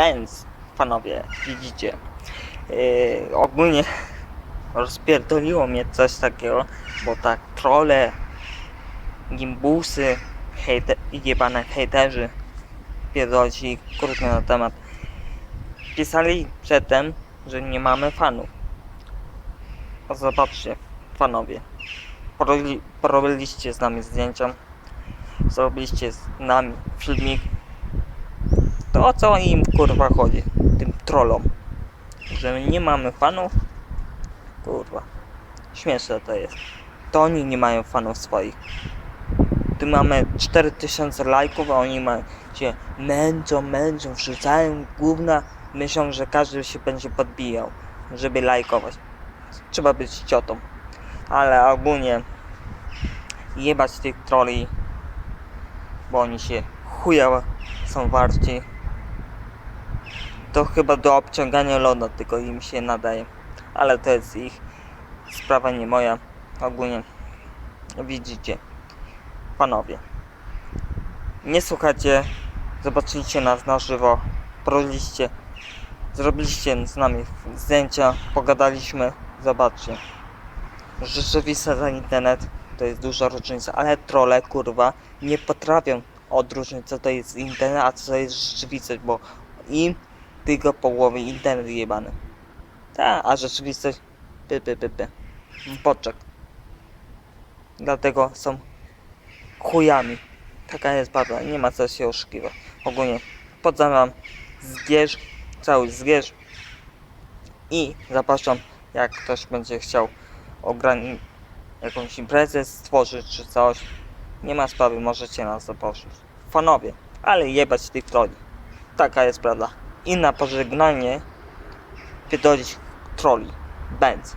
Benz, panowie, widzicie. Yy, ogólnie rozpierdoliło mnie coś takiego, bo tak trole, gimbusy, hejte, jebane hejterzy, pierdolci krótko na temat. Pisali przedtem, że nie mamy fanów. A zobaczcie, panowie. Porobili, porobiliście z nami zdjęcia. Zrobiliście z nami filmik. To o co im kurwa chodzi? Tym trollom. Że nie mamy fanów? Kurwa. Śmieszne to jest. To oni nie mają fanów swoich. Tu mamy 4000 lajków, a oni mają się męczą, męczą, wrzucają gówna. Myślą, że każdy się będzie podbijał, żeby lajkować. Trzeba być ciotą. Ale ogólnie jebać tych troli, bo oni się chuja są warci. To chyba do obciągania lodu tylko im się nadaje. Ale to jest ich sprawa, nie moja. Ogólnie widzicie, panowie. Nie słuchacie, zobaczyliście nas na żywo, proliście, zrobiliście z nami zdjęcia, pogadaliśmy, zobaczcie. Rzeczywista za internet to jest duża różnica, ale trole kurwa nie potrafią odróżnić co to jest internet, a co to jest rzeczywistość, bo im tylko połowy internet jebany. Ta, a rzeczywistość py py py py. Dlatego są chujami. Taka jest prawda, nie ma co się oszukiwać. Ogólnie podzamiam zgierz, cały zgierz i zapraszam, jak ktoś będzie chciał ograni jakąś imprezę stworzyć czy coś. Nie ma sprawy, możecie nas zaprosić. Fanowie, ale jebać tych troli. Taka jest prawda. I na pożegnanie pierdolić troli. Benz.